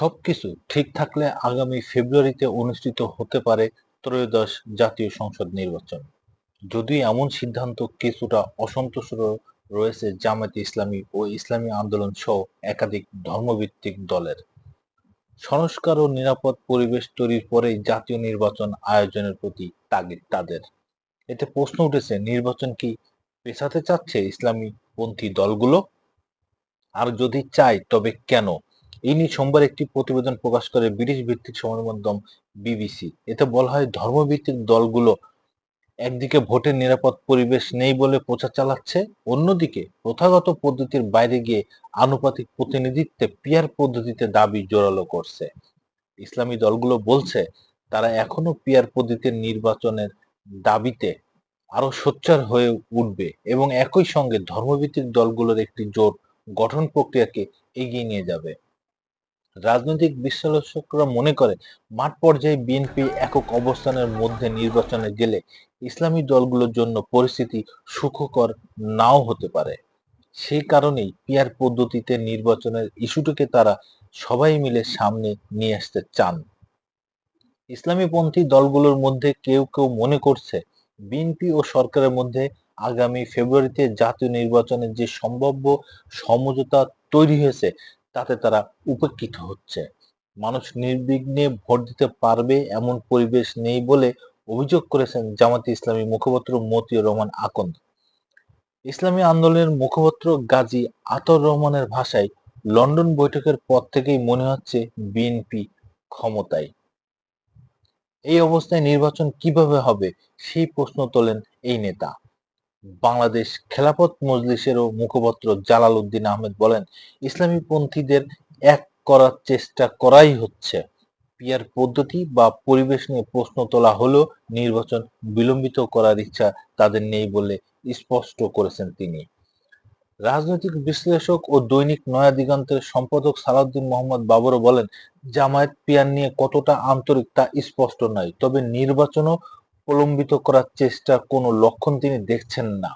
সবকিছু ঠিক থাকলে আগামী ফেব্রুয়ারিতে অনুষ্ঠিত হতে পারে ত্রয়োদশ জাতীয় সংসদ নির্বাচন। যদি এমন সিদ্ধান্ত কিছুটা অসন্তোষ রয়েছে জামায়াতে ইসলামী ও ইসলামী আন্দোলন সহ একাধিক ধর্মভিত্তিক দলের। সংস্কার ও নিরাপদ পরিবেশ তৈরির পরেই জাতীয় নির্বাচন আয়োজনের প্রতি তাগিদ তাদের। এতে প্রশ্ন উঠেছে, নির্বাচন কি পেছাতে চাচ্ছে ইসলামী পন্থী দলগুলো? আর যদি চায়, তবে কেন? এই নিয়ে সোমবার একটি প্রতিবেদন প্রকাশ করে ব্রিটিশ ভিত্তিক সংবাদ মাধ্যম বিবিসি। এতে বলা হয়, ধর্মভিত্তিক দলগুলো একদিকে ভোটের নিরাপদ পরিবেশ নেই বলে প্রচার চালাচ্ছে, অন্যদিকে প্রথাগত পদ্ধতির বাইরে গিয়ে আনুপাতিক প্রতিনিধিত্বে পিয়ার পদ্ধতিতে দাবি জোরালো করছে। ইসলামী দলগুলো বলছে, তারা এখনও পিয়ার পদ্ধতির নির্বাচনের দাবিতে আরও সোচ্চার হয়ে উঠবে এবং একই সঙ্গে ধর্মভিত্তিক দলগুলোর একটি জোট গঠন প্রক্রিয়াকে এগিয়ে নিয়ে যাবে। রাজনৈতিক বিশ্লেষকরা মনে করে, মাঠ পর্যায়ে বিএনপি একক অবস্থানের মধ্যে নির্বাচনে গেলে ইসলামী দলগুলোর জন্য পরিস্থিতি সুখকর নাও হতে পারে। সেই কারণেই পিয়ার পদ্ধতিতে নির্বাচনের ইস্যুটিকে তারা সবাই মিলে সামনে নিয়ে আসতে চান। ইসলামীপন্থী দলগুলোর মধ্যে কেউ কেউ মনে করছে বিএনপি ও সরকারের মধ্যে আগামী ফেব্রুয়ারিতে জাতীয় নির্বাচনের যে সম্ভাব্য সমঝোতা তৈরি হয়েছে তাতে তারা উপেক্ষিত হচ্ছে। মানুষ নির্বিঘ্নে ভোট দিতে পারবে এমন পরিবেশ নেই বলে অভিযোগ করেছেন জামাতে ইসলামী মুখপাত্র মতিউর রহমান আকন্দ। ইসলামী আন্দোলনের মুখপাত্র গাজী আতর রহমানের ভাষায় লন্ডন বৈঠকের পর থেকেই মনে হচ্ছে বিএনপি ক্ষমতায়। এই অবস্থায় নির্বাচন কীভাবে হবে সেই প্রশ্ন তোলেন এই নেতা। বাংলাদেশ খেলাফত মজলিসেরও মুখপাত্র জালাল উদ্দিন আহমেদ বলেন, ইসলামী পন্থীদের এক করার চেষ্টা করাই হচ্ছে। পিয়ার পদ্ধতি বা পরিবেশ নিয়ে প্রশ্ন তোলা হলেও নির্বাচন বিলম্বিত করার ইচ্ছা তাদের নেই বলে স্পষ্ট করেছেন তিনি। রাজনৈতিক বিশ্লেষক ও দৈনিক নয়া দিগন্তের সম্পাদক সালাউদ্দিন মোহাম্মদ বাবরও বলেন জামায়াত পিয়ার নিয়ে কতটা আন্তরিক তা স্পষ্ট নয়, তবে নির্বাচনও প্রলম্বিত করার চেষ্টার কোনো লক্ষণ তিনি দেখছেন না।